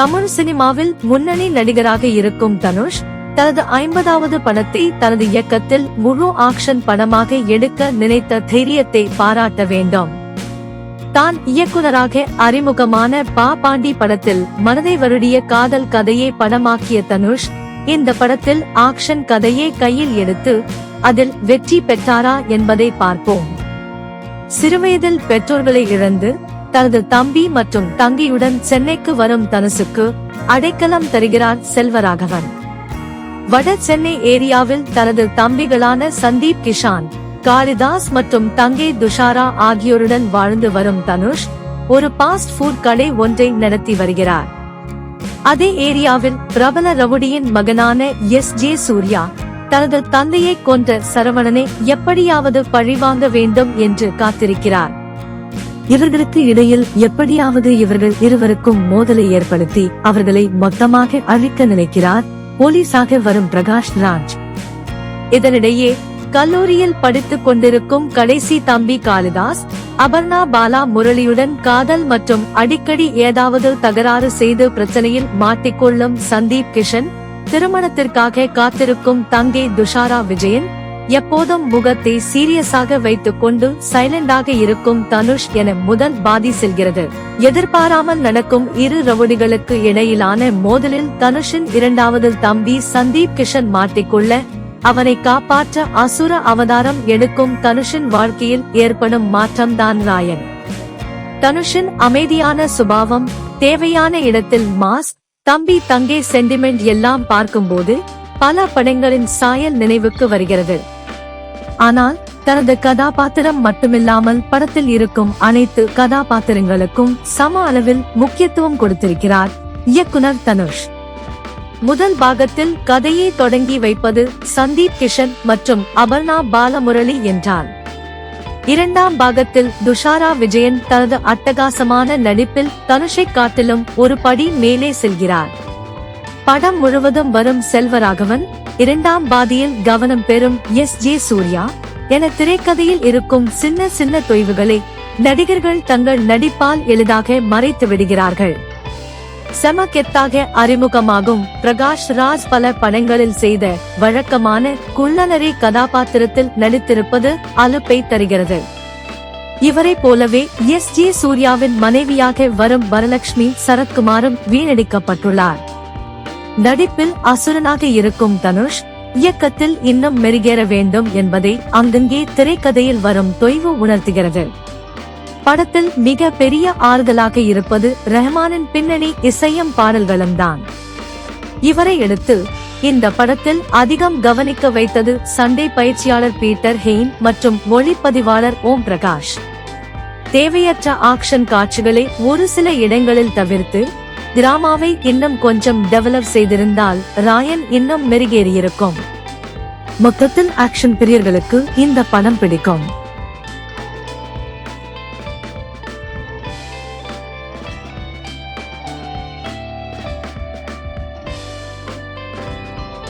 தமிழ் சினிமாவில் முன்னணி நடிகராக இருக்கும் தனுஷ் தனது ஐம்பதாவது படத்தை தனது இயக்கத்தில் முழு ஆக்ஷன் படமாக எடுக்க நினைத்த தைரியத்தை பாராட்ட வேண்டும். தான் இயக்குனராக அறிமுகமான பா பாண்டி படத்தில் மனதை வருடிய காதல் கதையை படமாக்கிய தனுஷ் இந்த படத்தில் ஆக்ஷன் கதையை கையில் எடுத்து அதில் வெற்றி பெற்றாரா என்பதை பார்ப்போம். சிறுவயதில் பெற்றோர்களை இழந்து தனது தம்பி மற்றும் தங்கியுடன் சென்னைக்கு வரும் தனுசுக்கு அடைக்கலம் தருகிறார் செல்வராகவன். வட சென்னை ஏரியாவில் தனது தம்பிகளான சந்தீப் கிஷான் காளிதாஸ் மற்றும் தங்கை துஷாரா ஆகியோருடன் வாழ்ந்து வரும் தனுஷ் ஒரு பாஸ்ட் ஃபுட் கடை ஒன்றை நடத்தி வருகிறார். அதே ஏரியாவில் பிரபல ரவுடியின் மகனான எஸ். ஜே. சூர்யா தனது தந்தையை கொன்ற சரவணனை எப்படியாவது பழிவாங்க வேண்டும் என்று காத்திருக்கிறார். இவர்களுக்கு இடையில் எப்படியாவது இவர்கள் இருவருக்கும் மோதலை ஏற்படுத்தி அவர்களை மொத்தமாக அழிக்க நினைக்கிறார். போலீஸாக வரும் பிரகாஷ் ராஜ். இதனிடையே கல்லூரியில் படித்துக் கொண்டிருக்கும் கடைசி தம்பி காளிதாஸ் அபர்ணா பாலா முரளியுடன் காதல் மற்றும் அடிக்கடி ஏதாவது தகராறு செய்து பிரச்சனையில் மாட்டிக்கொள்ளும் சந்தீப் கிஷன் திருமணத்திற்காக காத்திருக்கும் தங்கை துஷாரா விஜயன் எப்போதும் முகத்தை சீரியஸாக வைத்துக் கொண்டு சைலண்டாக இருக்கும் தனுஷ் என முதல் பாதி செல்கிறது. எதிர்பாராமல் நடக்கும் இரு ரவுடிகளுக்கு இடையிலான மோதலில் தனுஷின் இரண்டாவது தம்பி சந்தீப் கிஷன் மாட்டிக்கொள்ள அவனை காப்பாற்ற அசுர அவதாரம் எடுக்கும் தனுஷின் வாழ்க்கையில் ஏற்படும் மாற்றம்தான் ராயன். தனுஷின் அமைதியான சுபாவம் தேவையான இடத்தில் மாஸ் தம்பி தங்கே சென்டிமெண்ட் எல்லாம் பார்க்கும்போது பல படங்களின் சாயல் நினைவுக்கு வருகிறது. ஆனால் தனது கதாபாத்திரம் மட்டுமில்லாமல் படத்தில் இருக்கும் அனைத்து கதாபாத்திரங்களுக்கும் சம அளவில் முக்கியத்துவம் கொடுத்திருக்கிறார் இயக்குனர் தனுஷ். முதல் பாகத்தில் கதையை தொடங்கி வைப்பது சந்தீப் கிஷன் மற்றும் அபர்ணா பாலமுரளி என்றார் இரண்டாம் பாகத்தில் துஷாரா விஜயன் தனது அட்டகாசமான நடிப்பில் தனுஷை காட்டிலும் ஒரு படி மேலே செல்கிறார். படம் முழுவதும் வரும் செல்வராகவன் இரண்டாம் பாதியில் கவனம் பெறும் எஸ். ஜே. சூர்யா என திரைக்கதையில் இருக்கும் சின்ன சின்ன தொய்வுகளை நடிகர்கள் தங்கள் நடிப்பால் எளிதாக மறைத்து விடுகிறார்கள். செமக்கெத்தாக அறிமுகமாகும் பிரகாஷ் ராஜ் பல படங்களில் செய்த வழக்கமான குள்ளநரி கதாபாத்திரத்தில் நடித்திருப்பது அலுப்பை தருகிறது. இவரை போலவே எஸ். ஜே. சூர்யாவின் மனைவியாக வரும் வரலட்சுமி சரத்குமாரும் வீணடிக்கப்பட்டுள்ளார். நடிப்பில் அசுரனாக இருக்கும் தனுஷ் இயக்கத்தில் இன்னும் மெருகேற வேண்டும் என்பதை அங்கங்கே திரைக்கதையில் வரும் தொய்வு உணர்த்துகிறது. படத்தில் மிக பெரிய ஆறுதலாக இருப்பது ரஹ்மானின் பின்னணி இசையும் பாடல்களும் தான். இவரை எடுத்து இந்த படத்தில் அதிகம் கவனிக்க வைத்தது சண்டை பயிற்சியாளர் பீட்டர் ஹெயின் மற்றும் ஒளிப்பதிவாளர் ஓம் பிரகாஷ். தேவையற்ற ஆக்ஷன் காட்சிகளை ஒரு சில இடங்களில் தவிர்த்து டிராமாவை இன்னும் கொஞ்சம் டெவலப் செய்திருந்தால் ராயன் இன்னும் மெருகேறியிருக்கும். மொத்தத்தில் ஆக்ஷன் பிரியர்களுக்கு இந்த படம் பிடிக்கும்.